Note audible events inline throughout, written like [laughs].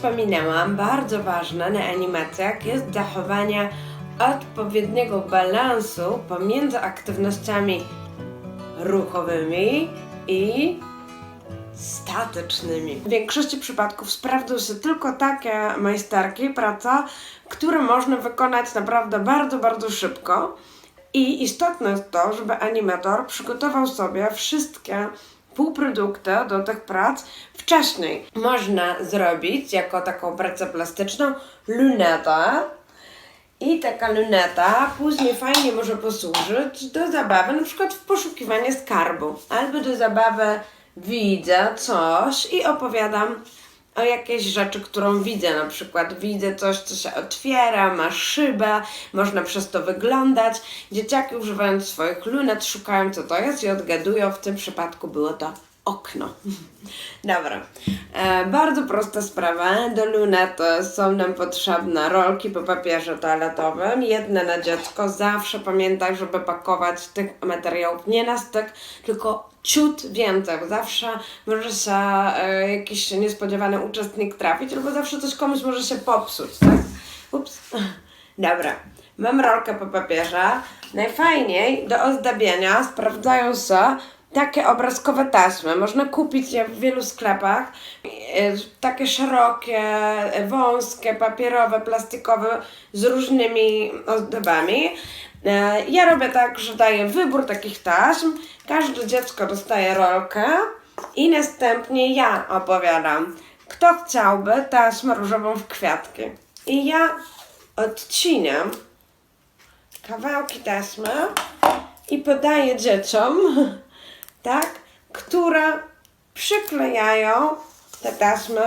wspominałam, bardzo ważne na animacjach jest zachowanie odpowiedniego balansu pomiędzy aktywnościami ruchowymi i statycznymi. W większości przypadków sprawdzą się tylko takie majsterki, praca, które można wykonać naprawdę bardzo, bardzo szybko. I istotne jest to, żeby animator przygotował sobie wszystkie półprodukty do tych prac wcześniej. Można zrobić jako taką pracę plastyczną lunetę, i taka luneta później fajnie może posłużyć do zabawy, na przykład w poszukiwanie skarbu, albo do zabawy widzę coś i opowiadam o jakiejś rzeczy, którą widzę. Na przykład widzę coś, co się otwiera, ma szybę, można przez to wyglądać. Dzieciaki używając swoich lunet szukają, co to jest i odgadują. W tym przypadku było to okno. Dobra. E, bardzo prosta sprawa. Do lunet e, są nam potrzebne rolki po papierze toaletowym. Jedne na dziecko. Zawsze pamiętaj, żeby pakować tych materiałów nie na styk, tylko ciut więcej. Zawsze może się e, jakiś niespodziewany uczestnik trafić, albo zawsze coś komuś może się popsuć, tak? Ups. Dobra. Mam rolkę po papierze. Najfajniej do ozdabiania sprawdzają się takie obrazkowe taśmy. Można kupić je w wielu sklepach. E, Takie szerokie, e, wąskie, papierowe, plastikowe z różnymi ozdobami. E, Ja robię tak, że daję wybór takich taśm. Każde dziecko dostaje rolkę i następnie ja opowiadam, kto chciałby taśmę różową w kwiatki. I ja odcinam kawałki taśmy i podaję dzieciom, [laughs] tak, które przyklejają te taśmy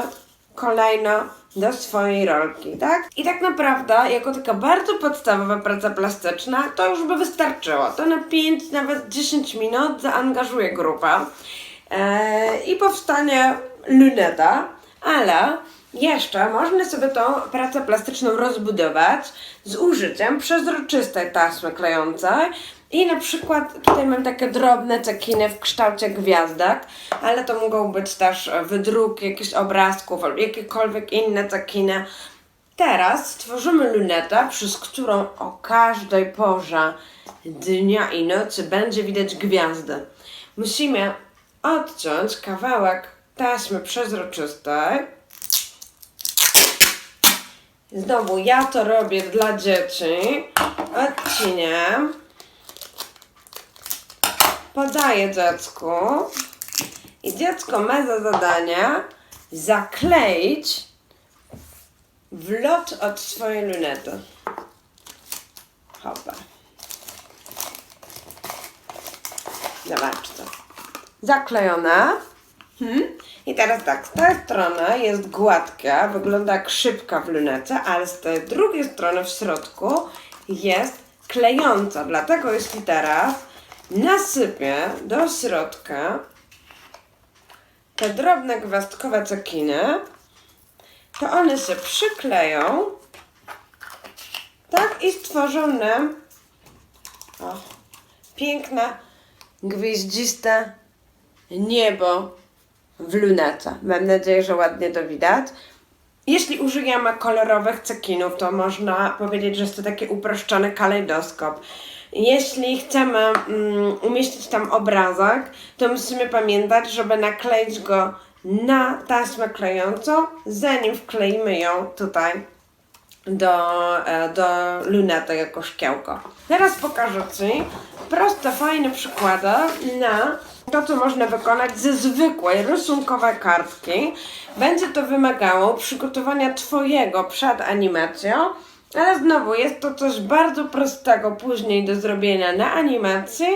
kolejno do swojej rolki, tak? I tak naprawdę, jako taka bardzo podstawowa praca plastyczna, to już by wystarczyło. To na 5, nawet 10 minut zaangażuje grupę e, i powstanie luneta, ale jeszcze można sobie tą pracę plastyczną rozbudować z użyciem przezroczystej taśmy klejącej i na przykład tutaj mam takie drobne cekiny w kształcie gwiazdek, ale to mogą być też wydruki jakichś obrazków albo jakiekolwiek inne cekiny. Teraz stworzymy lunetę, przez którą o każdej porze dnia i nocy będzie widać gwiazdy. Musimy odciąć kawałek taśmy przezroczystej. Znowu ja to robię dla dzieci. Odciniam. Podaję dziecku. I dziecko ma za zadanie zakleić wlot od swojej lunety. Hopa. Zobaczcie. Zaklejona. Hmm? I teraz tak, z tej strony jest gładka, wygląda jak szybka w lunecie, ale z tej drugiej strony w środku jest klejąca. Dlatego jeśli teraz nasypię do środka te drobne gwiazdkowe cekiny, to one się przykleją tak i stworzą nam o, piękne, gwieździste niebo w lunecie. Mam nadzieję, że ładnie to widać. Jeśli użyjemy kolorowych cekinów, to można powiedzieć, że jest to taki uproszczony kalejdoskop. Jeśli chcemy mm, umieścić tam obrazek, to musimy pamiętać, żeby nakleić go na taśmę klejącą, zanim wkleimy ją tutaj do, e, do lunety jako szkiełko. Teraz pokażę Ci proste, fajne przykłady na to, co można wykonać ze zwykłej rysunkowej kartki. Będzie to wymagało przygotowania Twojego przed animacją, ale znowu jest to coś bardzo prostego później do zrobienia na animacji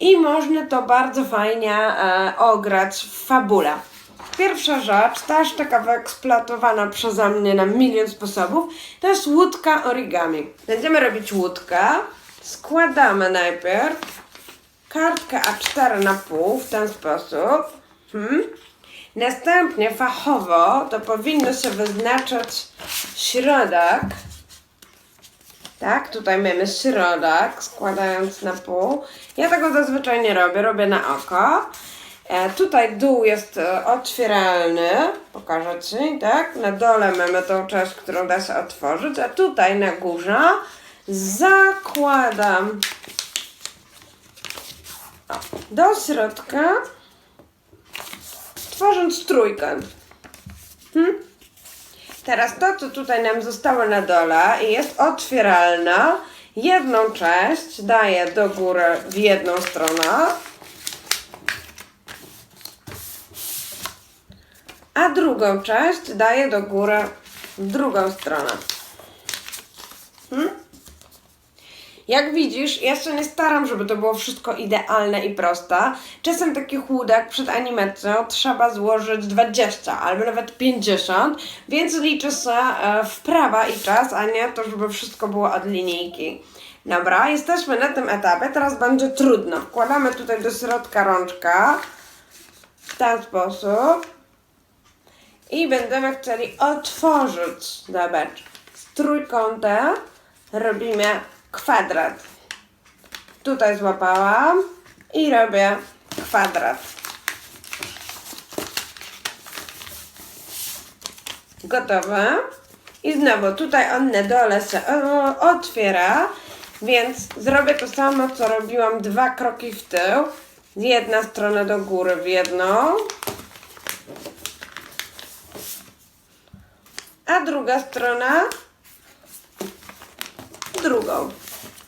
i można to bardzo fajnie e, ograć w fabule. Pierwsza rzecz, też taka wyeksploatowana przeze mnie na milion sposobów, to jest łódka origami. Będziemy robić łódkę. Składamy najpierw kartkę A4 na pół w ten sposób. Hmm. Następnie fachowo to powinno się wyznaczyć środek. Tak, tutaj mamy środek, składając na pół. Ja tego zazwyczaj nie robię, robię na oko. E, tutaj dół jest e, otwieralny, pokażę Ci, tak? Na dole mamy tą część, którą da się otworzyć, a tutaj na górze zakładam o, do środka, tworząc trójkąt. Hmm? Teraz to, co tutaj nam zostało na dole jest otwieralna, jedną część daję do góry w jedną stronę, a drugą część daję do góry w drugą stronę. Hmm? Jak widzisz, ja się nie staram, żeby to było wszystko idealne i proste. Czasem takich łódek przed animacją trzeba złożyć 20 albo nawet 50, więc liczy się e, wprawa i czas, a nie to, żeby wszystko było od linijki. Dobra, jesteśmy na tym etapie, teraz będzie trudno. Wkładamy tutaj do środka rączka w ten sposób i będziemy chcieli otworzyć, zobacz, z trójkąta robimy kwadrat. Tutaj złapałam i robię kwadrat. Gotowe. I znowu tutaj on na dole się otwiera, więc zrobię to samo, co robiłam dwa kroki w tył. Z jedna strona do góry w jedną, a druga strona drugą.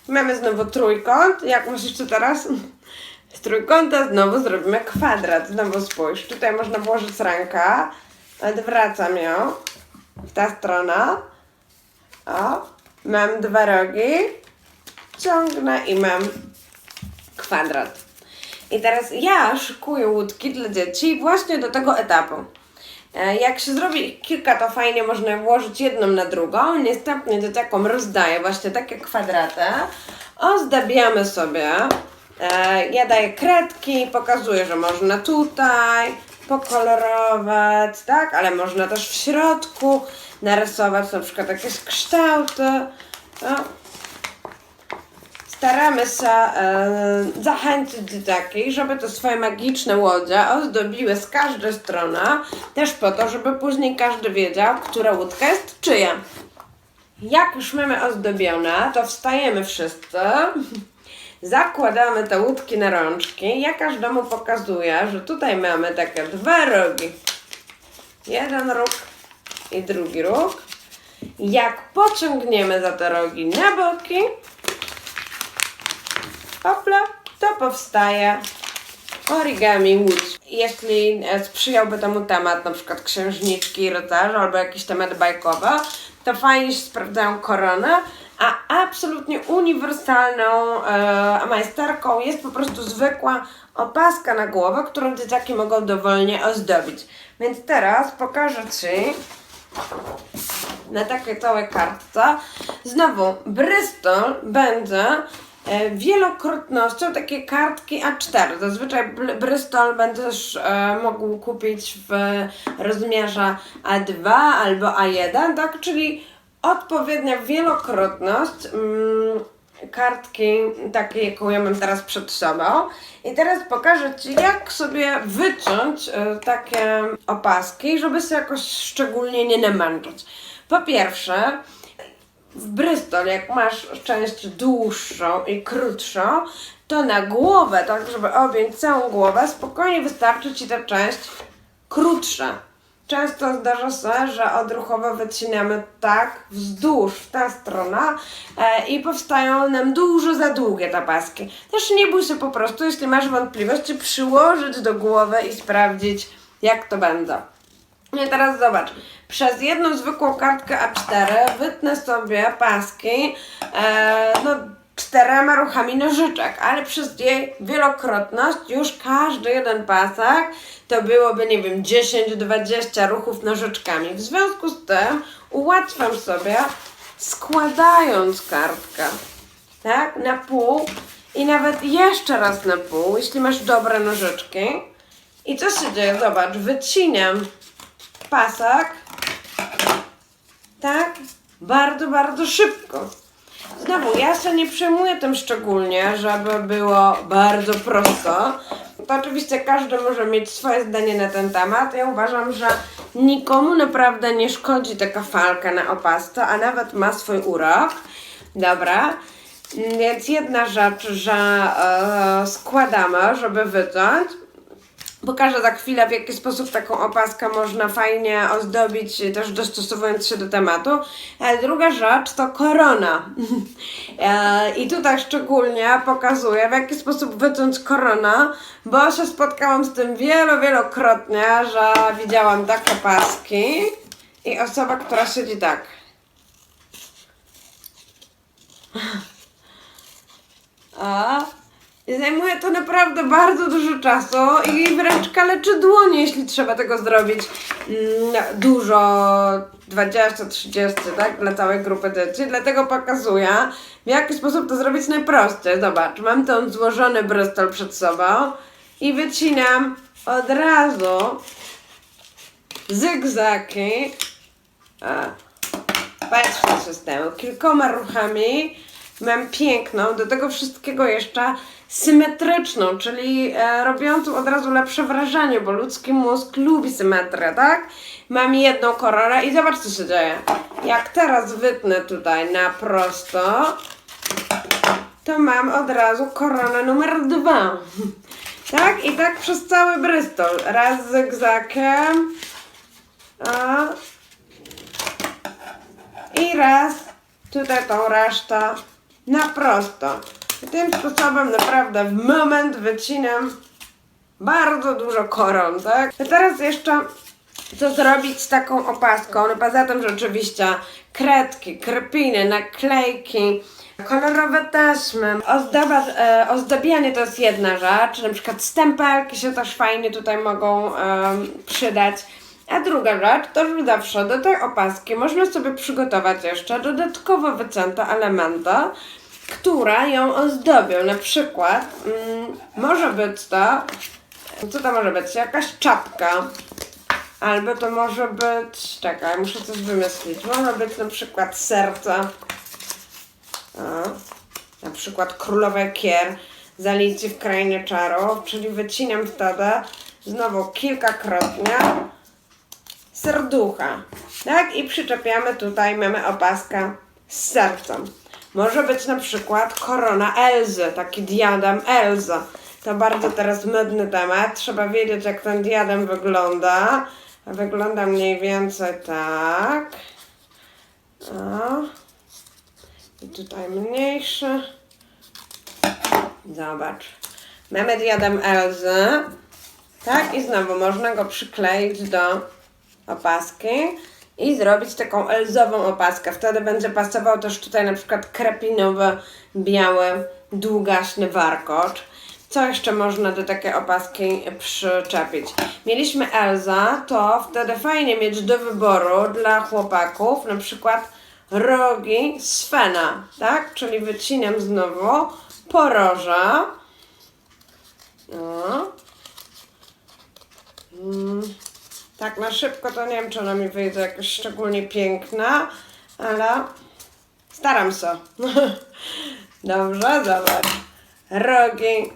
Mamy znowu trójkąt. Jak myślisz, co teraz? Z trójkąta znowu zrobimy kwadrat. Znowu spójrz. Tutaj można włożyć rękę. Odwracam ją w ta strona. O, mam dwa rogi. Ciągnę i mam kwadrat. I teraz ja szykuję łódki dla dzieci właśnie do tego etapu. E, Jak się zrobi kilka, to fajnie można włożyć jedną na drugą. Następnie dzieciakom rozdaję właśnie takie kwadraty. Ozdabiamy sobie. E, Ja daję kredki, pokazuję, że można tutaj pokolorować, tak? Ale można też w środku narysować na przykład jakieś kształty. No, staramy się e, zachęcić dzieciaki, żeby te swoje magiczne łodzie ozdobiły z każdej strony, też po to, żeby później każdy wiedział, która łódka jest czyja. Jak już mamy ozdobione, to wstajemy wszyscy, zakładamy te łódki na rączki. Ja każdemu pokazuję, że tutaj mamy takie dwa rogi. Jeden róg i drugi róg. Jak pociągniemy za te rogi na boki, Hopla, to powstaje origami łódź. Jeśli e, sprzyjałby temu temat, na przykład księżniczki, rycerze albo jakiś temat bajkowy, to fajnie się sprawdzają korony, a absolutnie uniwersalną e, majsterką jest po prostu zwykła opaska na głowę, którą dzieciaki mogą dowolnie ozdobić. Więc teraz pokażę Ci na takiej całej kartce. Znowu, Bristol będzie wielokrotnością takie kartki A4. Zazwyczaj Bristol będziesz e, mógł kupić w rozmiarze A2 albo A1, tak? Czyli odpowiednia wielokrotność mm, kartki takiej, jaką ja mam teraz przed sobą. I teraz pokażę Ci, jak sobie wyciąć e, takie opaski, żeby się jakoś szczególnie nie namęczyć. Po pierwsze, w Bristol, jak masz część dłuższą i krótszą, to na głowę, tak żeby objąć całą głowę, spokojnie wystarczy Ci ta część krótsza. Często zdarza się, że odruchowo wycinamy tak wzdłuż w tę stronę e, i powstają nam dużo za długie te paski. Też nie bój się po prostu, jeśli masz wątpliwości, przyłożyć do głowy i sprawdzić, jak to będzie. I teraz zobacz, przez jedną zwykłą kartkę A4 wytnę sobie paski e, no, czterema ruchami nożyczek, ale przez jej wielokrotność już każdy jeden pasek to byłoby, nie wiem, 10-20 ruchów nożyczkami. W związku z tym ułatwiam sobie składając kartkę, tak, na pół i nawet jeszcze raz na pół, jeśli masz dobre nożyczki. I co się dzieje? Zobacz, wycinam pasek. Tak? Bardzo, bardzo szybko. Znowu, ja się nie przejmuję tym szczególnie, żeby było bardzo prosto. To oczywiście każdy może mieć swoje zdanie na ten temat. Ja uważam, że nikomu naprawdę nie szkodzi taka falka na opasce, a nawet ma swój urok. Dobra. Więc jedna rzecz, że e, składamy, żeby wyciąć. Pokażę za chwilę, w jaki sposób taką opaskę można fajnie ozdobić, też dostosowując się do tematu. E, druga rzecz to korona. [laughs] e, I tutaj szczególnie pokazuję, w jaki sposób wyciąć korona, bo się spotkałam z tym wielo, wielokrotnie, że widziałam takie paski i osoba, która siedzi tak. [laughs] A zajmuje to naprawdę bardzo dużo czasu i wręcz kaleczy dłonie, jeśli trzeba tego zrobić mm, dużo, 20-30, tak, dla całej grupy dzieci. Dlatego pokazuję, w jaki sposób to zrobić najprościej. Zobacz, mam ten złożony brystol przed sobą i wycinam od razu zygzaki. A, Patrzcie systemu. Kilkoma ruchami mam piękną, do tego wszystkiego jeszcze symetryczną, czyli e, robiącą od razu lepsze wrażenie, bo ludzki mózg lubi symetrię, tak? Mam jedną koronę i zobacz co się dzieje. Jak teraz wytnę tutaj na prosto, to mam od razu koronę numer dwa. [laughs] Tak? I tak przez cały brystol. Raz zygzakiem. A, i raz tutaj tą resztę na prosto. I tym sposobem naprawdę w moment wycinam bardzo dużo koron, tak? A teraz jeszcze co zrobić z taką opaską? No poza tym, że oczywiście kredki, krepiny, naklejki, kolorowe taśmy, ozdoba, e, ozdabianie to jest jedna rzecz, na przykład stempelki się też fajnie tutaj mogą em, przydać. A druga rzecz to, że zawsze do tej opaski można sobie przygotować jeszcze dodatkowo wycięte elementy, które ją ozdobią. Na przykład mm, może być to, co to może być? Jakaś czapka. Albo to może być, czekaj, muszę coś wymyślić. Może być na przykład serce. O, na przykład królowe kier z Alicji w Krainie Czarów, czyli wycinam wtedy znowu kilkakrotnie serducha. Tak? I przyczepiamy tutaj, mamy opaskę z sercem. Może być na przykład korona Elzy, taki diadem Elzy. To bardzo teraz modny temat. Trzeba wiedzieć, jak ten diadem wygląda. Wygląda mniej więcej tak. O. I tutaj mniejszy. Zobacz. Mamy diadem Elzy. Tak, i znowu można go przykleić do opaski i zrobić taką elzową opaskę. Wtedy będzie pasował też tutaj na przykład krepinowy, biały, długaśny warkocz. Co jeszcze można do takiej opaski przyczepić? Mieliśmy Elza, to wtedy fajnie mieć do wyboru dla chłopaków na przykład rogi Svena, tak? Czyli wycinam znowu poroża. No. Tak na szybko to nie wiem, czy ona mi wyjdzie jakoś szczególnie piękna, ale staram się. [laughs] Dobrze, zobacz. Rogi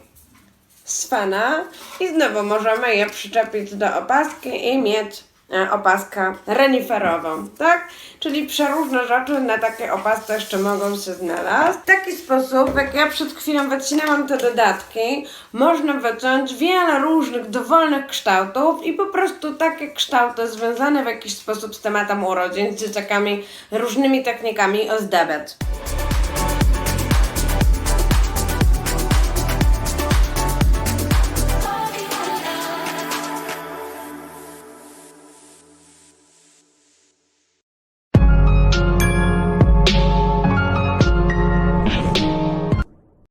Svena i znowu możemy je przyczepić do opaski i mieć opaskę reniferową, tak? Czyli przeróżne rzeczy na takiej opasce jeszcze mogą się znaleźć. W taki sposób, jak ja przed chwilą wycinałam te dodatki, można wyciąć wiele różnych dowolnych kształtów i po prostu takie kształty związane w jakiś sposób z tematem urodzin, z dzieciakami, różnymi technikami ozdabiać.